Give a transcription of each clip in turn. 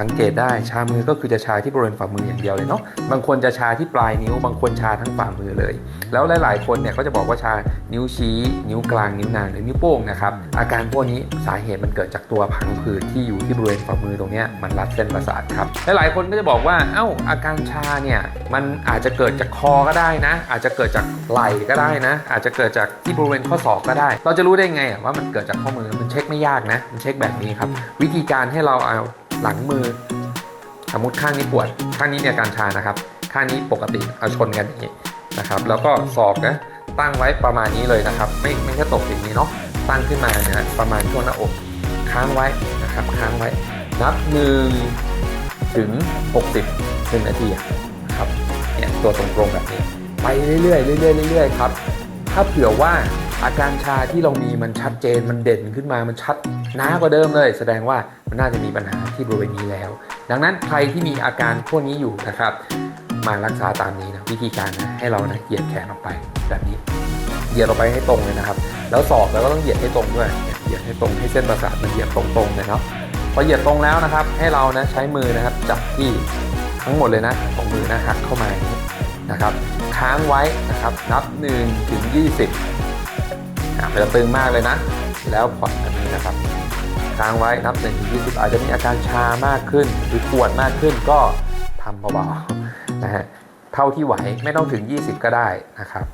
สังเกตได้ชามือก็คือจะชาที่บริเวณฝ่ามืออย่างเดียวเลยเนาะบางคนจะชาที่ปลายนิ้ว บางคนชาทั้งฝ่ามือเลย แล้วหลาย ๆ คนเนี่ยก็จะบอกว่าชานิ้วชี้ นิ้วกลางนิ้วนางหรือนิ้วโป้งนะครับอาการพวกนี้สาเหตุมันเกิดจากตัวผังผืดที่อยู่ที่บริเวณฝ่ามือตรงเนี้ยมันรัดเส้นประสาทครับหลายๆคนก็จะบอกว่าเอ้าอาการชาเนี่ยมันอาจจะเกิดจากคอก็ได้นะ อาจจะเกิดจากไหล่ก็ได้นะ อาจจะเกิดจากที่บริเวณข้อศอกก็ได้ เราจะรู้ได้ไงอะว่ามันเกิดจากข้อมือมันเช็คไม่ยากนะมันเช็คแบบนี้ครับวิธีการให้เราเอา หลังมือ สมมติข้างนี้ปวด ข้างนี้มีอาการชานะครับ ข้างนี้ปกติเอาชนกันอย่างนี้นะครับ แล้วก็ศอกนะตั้งไว้ประมาณนี้เลยนะครับ ไม่ไม่ใช่ตกอย่างนี้เนาะตั้งขึ้นมาเนะฮะประมาณช่วงหน้าอกค้างไว้นะครับค้างไว้ นับหนึ่งถึง 60หนึ่งนาทีอะครับเนี่ยตัวตรงๆแบบนี้ ไปเรื่อยๆเรื่อยๆเรื่อยๆครับ ถ้าเผื่อว่า อาการชาที่เรามีมันชัดเจนมันเด่นขึ้นมามันชัดหน้ากว่าเดิมเลย แสดงว่ามันน่าจะมีปัญหาที่บริเวณนี้แล้ว ดังนั้นใครที่มีอาการพวกนี้อยู่นะครับ มารักษาตามนี้นะวิธีการนะให้เรานะเหยียดแขนออกไปแบบนี้เหยียดออกไปให้ตรงเลยนะครับ แล้วศอกแล้วก็ต้องเหยียดให้ตรงด้วยเหยียดให้ตรงให้เส้นประสาทมันเหยียดตรงๆเลยเนาะพอเหยียดตรงแล้วนะครับ ให้เรานะใช้มือนะครับจับที่ทั้งหมดเลยนะของมือนะหักเข้ามาอย่าง นะครับค้างไว้นะครับนับ1ถึง20อะมันจะตึงมากเลยนะ แล้วผ่อนแบบนี้นะครับค้างไว้นับ1ถึง20 อาจจะมีอาการชามากขึ้น หรือปวดมากขึ้นก็ทำเบาๆนะฮะเท่าที่ไหวไม่ต้องถึง 20 ก็ได้นะครับ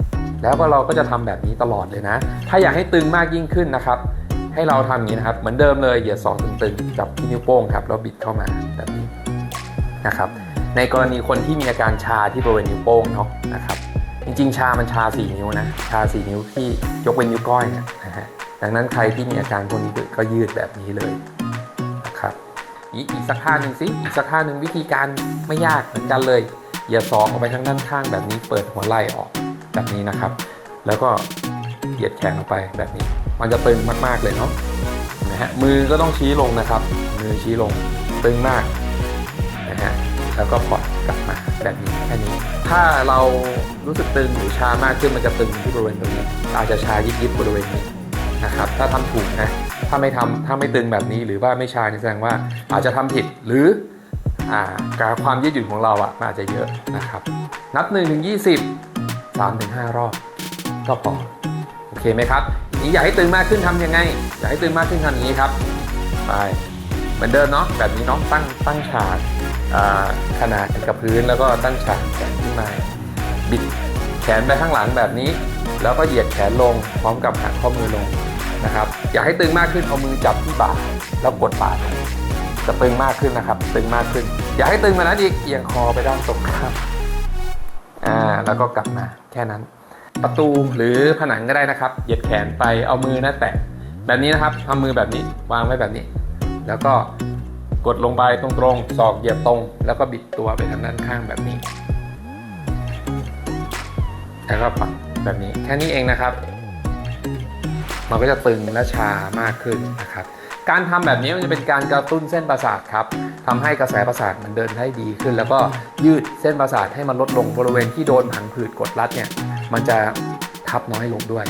แล้วก็เราก็จะทำแบบนี้ตลอดเลยนะ ถ้าอยากให้ตึงมากยิ่งขึ้นนะครับ ให้เราทำอย่างนี้นะครับ เหมือนเดิมเลยเหยียดศอกตึงๆจับที่นิ้วโป้งครับแล้วบิดเข้ามาแบบนี้นะครับ ในกรณีคนที่มีอาการชาที่บริเวณนิ้วโป้งเนาะนะครับ จริงๆ ชามันชา 4 นิ้วนะ ชา 4 นิ้วที่ยกเว้นนิ้วก้อยเนยนะฮะ ดังนั้นใครที่มีอาการพวกนี้ก็ยืดแบบนี้เลยนะครับอีกอีกสักท่าหนึ่งสิ อีกสักท่าหนึ่งวิธีการไม่ยากเหมือนกันเลยเหยียดศอกออกไปทางด้านข้างแบบนี้ เปิดหัวไหล่ออกแบบนี้นะครับ แล้วก็เหยียดแขนออกไปแบบนี้ มันจะตึงมากๆเลยเนาะนะฮะ มือก็ต้องชี้ลงนะครับ มือชี้ลง ตึงมากนะฮะ แล้วก็ผ่อนกลับมาแบบนี้แค่นี้ ถ้าเรารู้สึกตึงหรือชามากขึ้นมันจะตึงที่บริเวณตรงนี้ อาจจะชายิบๆบบริเวณนี้นะครับ ถ้าทำถูกนะ ถ้าไม่ทำถ้าไม่ตึงแบบนี้หรือว่าไม่ชานี่แสดงว่าอาจจะทำผิดหรืออ่การความยืดหยุ่นของเราอะมันอาจจะเยอะนะครับ นับ1นึ่งถึงยี่สิบสามถึงห้ารอบก็พอโอเคไหมครับนี้อยากให้ตึงมากขึ้นทำยังไง อยากให้ตึงมากขึ้นทำอย่างนี้ครับไปเหมือนเดิมเนาะแบบนี้เนาะตั้งตั้งฉาก ขนาดกับพื้นแล้วก็ตั้งฉากแขนขึ้นมา บิดแขนไปข้างหลังแบบนี้ แล้วก็เหยียดแขนลงพร้อมกับหักข้อมือลงนะครับ อยากให้ตึงมากขึ้นเอามือจับที่บ่าแล้วกดบ่าลงจะตึงมากขึ้นนะครับ ตึงมากขึ้น อยากให้ตึงมานั้นอีกเอียงคอไปด้านตรงข้ามอ่าแล้วก็กลับมาแค่นั้น ประตูหรือผนังก็ได้นะครับ เหยียดแขนไปเอามือนะแตะแบบนี้นะครับทำมือแบบนี้วางไว้แบบนี้ แล้วก็ กดลงไปตรงๆศอกเหยียบตรง แล้วก็บิดตัวไปทางด้านข้างแบบนี้แล้วก็ปักแบบนี้แค่นี้เองนะครับ มันก็จะตึงและชามากขึ้นนะครับ การทำแบบนี้มันจะเป็นการกระตุ้นเส้นประสาทครับทำให้กระแสประสาทมันเดินได้ดีขึ้น แล้วก็ยืดเส้นประสาทให้มันลดลงบริเวณที่โดนผังผืดกดรัดเนี่ย มันจะทับน้อยลงด้วย